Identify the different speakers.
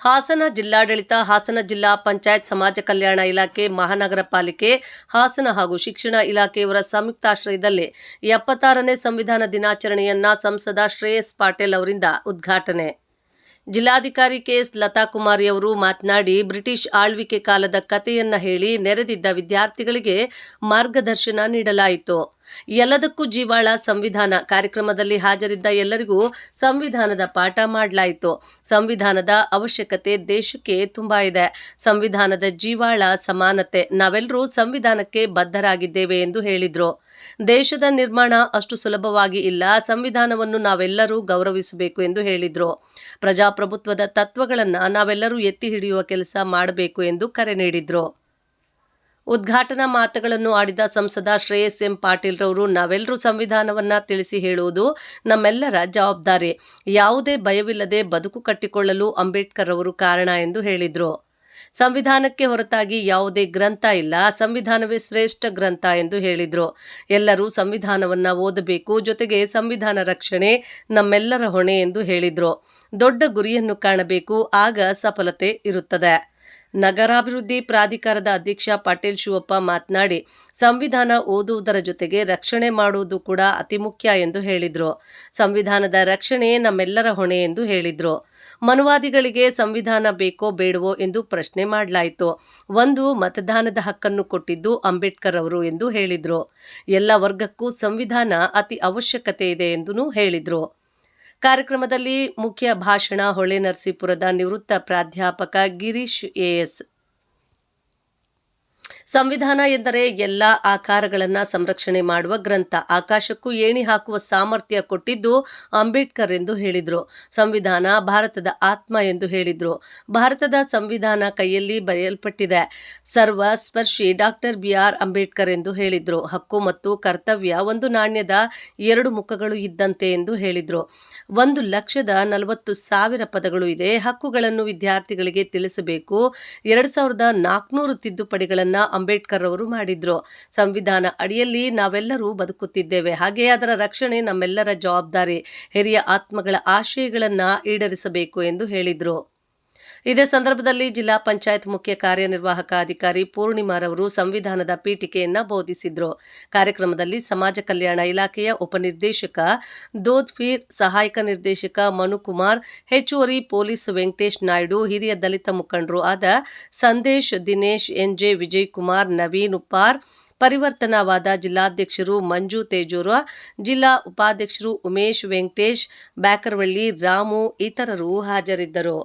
Speaker 1: ಹಾಸನ ಜಿಲ್ಲಾಡಳಿತ, ಹಾಸನ ಜಿಲ್ಲಾ ಪಂಚಾಯತ್ ಸಮಾಜ ಕಲ್ಯಾಣ ಇಲಾಖೆ, ಮಹಾನಗರ ಪಾಲಿಕೆ, ಹಾಸನ ಹಾಗೂ ಶಿಕ್ಷಣ ಇಲಾಖೆಯವರ ಸಂಯುಕ್ತಾಶ್ರಯದಲ್ಲಿ ಎಪ್ಪತ್ತಾರನೇ ಸಂವಿಧಾನ ದಿನಾಚರಣೆಯನ್ನ ಸಂಸದ ಶ್ರೇಯಸ್ ಪಾಟೇಲ್ ಅವರಿಂದ ಉದ್ಘಾಟನೆ. ಜಿಲ್ಲಾಧಿಕಾರಿ ಕೆಎಸ್ ಲತಾಕುಮಾರಿ ಅವರು ಮಾತನಾಡಿ, ಬ್ರಿಟಿಷ್ ಆಳ್ವಿಕೆ ಕಾಲದ ಕಥೆಯನ್ನ ಹೇಳಿ ನೆರೆದಿದ್ದ ವಿದ್ಯಾರ್ಥಿಗಳಿಗೆ ಮಾರ್ಗದರ್ಶನ ನೀಡಲಾಯಿತು. ಎಲ್ಲದಕ್ಕೂ ಜೀವಾಳ ಸಂವಿಧಾನ ಕಾರ್ಯಕ್ರಮದಲ್ಲಿ ಹಾಜರಿದ್ದ ಎಲ್ಲರಿಗೂ ಸಂವಿಧಾನದ ಪಾಠ ಮಾಡಲಾಯಿತು. ಸಂವಿಧಾನದ ಅವಶ್ಯಕತೆ ದೇಶಕ್ಕೆ ತುಂಬಾ ಇದೆ. ಸಂವಿಧಾನದ ಜೀವಾಳ ಸಮಾನತೆ. ನಾವೆಲ್ಲರೂ ಸಂವಿಧಾನಕ್ಕೆ ಬದ್ಧರಾಗಿದ್ದೇವೆ ಎಂದು ಹೇಳಿದ್ರು. ದೇಶದ ನಿರ್ಮಾಣ ಅಷ್ಟು ಸುಲಭವಾಗಿ ಇಲ್ಲ. ಸಂವಿಧಾನವನ್ನು ನಾವೆಲ್ಲರೂ ಗೌರವಿಸಬೇಕು ಎಂದು ಹೇಳಿದ್ರು. ಪ್ರಜಾಪ್ರಭುತ್ವದ ತತ್ವಗಳನ್ನು ನಾವೆಲ್ಲರೂ ಎತ್ತಿ ಹಿಡಿಯುವ ಕೆಲಸ ಮಾಡಬೇಕು ಎಂದು ಕರೆ ನೀಡಿದ್ರು. ಉದ್ಘಾಟನಾ ಮಾತುಗಳನ್ನು ಆಡಿದ ಸಂಸದ ಶ್ರೇಯಸ್ ಎಂ ಪಾಟೀಲ್ ರವರು ನಾವೆಲ್ಲರೂ ಸಂವಿಧಾನವನ್ನ ತಿಳಿಸಿ ಹೇಳುವುದು ನಮ್ಮೆಲ್ಲರ ಜವಾಬ್ದಾರಿ. ಯಾವುದೇ ಭಯವಿಲ್ಲದೆ ಬದುಕು ಕಟ್ಟಿಕೊಳ್ಳಲು ಅಂಬೇಡ್ಕರ್ ಅವರು ಕಾರಣ ಎಂದು ಹೇಳಿದರು. ಸಂವಿಧಾನಕ್ಕೆ ಹೊರತಾಗಿ ಯಾವುದೇ ಗ್ರಂಥ ಇಲ್ಲ. ಸಂವಿಧಾನವೇ ಶ್ರೇಷ್ಠ ಗ್ರಂಥ ಎಂದು ಹೇಳಿದರು. ಎಲ್ಲರೂ ಸಂವಿಧಾನವನ್ನು ಓದಬೇಕು. ಜೊತೆಗೆ ಸಂವಿಧಾನ ರಕ್ಷಣೆ ನಮ್ಮೆಲ್ಲರ ಹೊಣೆ ಎಂದು ಹೇಳಿದರು. ದೊಡ್ಡ ಗುರಿಯನ್ನು ಕಾಣಬೇಕು. ಆಗ ಸಫಲತೆ ಇರುತ್ತದೆ. ನಗರಾಭಿವೃದ್ಧಿ ಪ್ರಾಧಿಕಾರದ ಅಧ್ಯಕ್ಷ ಪಾಟೀಲ್ ಶಿವಪ್ಪ ಮಾತನಾಡಿ, ಸಂವಿಧಾನ ಓದುವುದರ ಜೊತೆಗೆ ರಕ್ಷಣೆ ಮಾಡುವುದು ಕೂಡ ಅತಿ ಮುಖ್ಯ ಎಂದು ಹೇಳಿದರು. ಸಂವಿಧಾನದ ರಕ್ಷಣೆ ನಮ್ಮೆಲ್ಲರ ಹೊಣೆ ಎಂದು ಹೇಳಿದರು. ಮನುವಾದಿಗಳಿಗೆ ಸಂವಿಧಾನ ಬೇಕೋ ಬೇಡವೋ ಎಂದು ಪ್ರಶ್ನೆ ಮಾಡಲಾಯಿತು. ಒಂದು, ಮತದಾನದ ಹಕ್ಕನ್ನು ಕೊಟ್ಟಿದ್ದು ಅಂಬೇಡ್ಕರ್ ಅವರು ಎಂದು ಹೇಳಿದರು. ಎಲ್ಲ ವರ್ಗಕ್ಕೂ ಸಂವಿಧಾನ ಅತಿ ಅವಶ್ಯಕತೆ ಇದೆ ಎಂದೂ ಹೇಳಿದರು. ಕಾರ್ಯಕ್ರಮದಲ್ಲಿ ಮುಖ್ಯ ಭಾಷಣ ಹೊಳೆ ನರಸೀಪುರದ ನಿವೃತ್ತ ಪ್ರಾಧ್ಯಾಪಕ ಗಿರೀಶ್ ಎಎಸ್ ಸಂವಿಧಾನ ಎಂದರೆ ಎಲ್ಲ ಆಕಾರಗಳನ್ನು ಸಂರಕ್ಷಣೆ ಮಾಡುವ ಗ್ರಂಥ. ಆಕಾಶಕ್ಕೂ ಏಣಿ ಹಾಕುವ ಸಾಮರ್ಥ್ಯ ಕೊಟ್ಟಿದ್ದು ಅಂಬೇಡ್ಕರ್ ಎಂದು ಹೇಳಿದರು. ಸಂವಿಧಾನ ಭಾರತದ ಆತ್ಮ ಎಂದು ಹೇಳಿದರು. ಭಾರತದ ಸಂವಿಧಾನ ಕೈಯಲ್ಲಿ ಬರೆಯಲ್ಪಟ್ಟಿದೆ. ಸರ್ವ ಸ್ಪರ್ಶಿ ಡಾಕ್ಟರ್ ಬಿ ಆರ್ ಅಂಬೇಡ್ಕರ್ ಎಂದು ಹೇಳಿದರು. ಹಕ್ಕು ಮತ್ತು ಕರ್ತವ್ಯ ಒಂದು ನಾಣ್ಯದ ಎರಡು ಮುಖಗಳು ಇದ್ದಂತೆ ಎಂದು ಹೇಳಿದರು. ಒಂದು ಲಕ್ಷದ ನಲವತ್ತು ಸಾವಿರ ಪದಗಳು ಇದೆ. ಹಕ್ಕುಗಳನ್ನು ವಿದ್ಯಾರ್ಥಿಗಳಿಗೆ ತಿಳಿಸಬೇಕು. ಎರಡು ಸಾವಿರದ ನಾಲ್ಕುನೂರು ತಿದ್ದುಪಡಿಗಳನ್ನು ಅಂಬೇಡ್ಕರ್ ಅವರು ಮಾಡಿದ್ರು. ಸಂವಿಧಾನ ಅಡಿಯಲ್ಲಿ ನಾವೆಲ್ಲರೂ ಬದುಕುತ್ತಿದ್ದೇವೆ. ಹಾಗೆ ಅದರ ರಕ್ಷಣೆ ನಮ್ಮೆಲ್ಲರ ಜವಾಬ್ದಾರಿ. ಹಿರಿಯ ಆತ್ಮಗಳ ಆಶಯಗಳನ್ನ ಈಡೇರಿಸಬೇಕು ಎಂದು ಹೇಳಿದರು. ಇದೇ ಸಂದರ್ಭದಲ್ಲಿ ಜಿಲ್ಲಾ ಪಂಚಾಯತ್ ಮುಖ್ಯ ಕಾರ್ಯನಿರ್ವಾಹಕ ಅಧಿಕಾರಿ ಪೂರ್ಣಿಮಾರವರು ಸಂವಿಧಾನದ ಪೀಠಿಕೆಯನ್ನ ಬೋಧಿಸಿದ್ರು. ಕಾರ್ಯಕ್ರಮದಲ್ಲಿ ಸಮಾಜ ಕಲ್ಯಾಣ ಇಲಾಖೆಯ ಉಪನಿರ್ದೇಶಕ ದೋದ್ಫೀರ್, ಸಹಾಯಕ ನಿರ್ದೇಶಕ ಮನುಕುಮಾರ್, ಹೆಚ್ಚುವರಿ ಪೊಲೀಸ್ ವೆಂಕಟೇಶ್ ನಾಯ್ಡು, ಹಿರಿಯ ದಲಿತ ಮುಖಂಡರು ಆದ ಸಂದೇಶ್, ದಿನೇಶ್, ಎನ್ಜೆ ವಿಜಯ್ ಕುಮಾರ್ ನವೀನ್ ಉಪ್ಪಾರ್, ಪರಿವರ್ತನವಾದ ಜಿಲ್ಲಾಧ್ಯಕ್ಷರು ಮಂಜು ತೇಜೂರ, ಜಿಲ್ಲಾ ಉಪಾಧ್ಯಕ್ಷರು ಉಮೇಶ್ ವೆಂಕಟೇಶ್, ಬ್ಯಾಕರ್ವಳ್ಳಿ ರಾಮು, ಇತರರು ಹಾಜರಿದ್ದರು.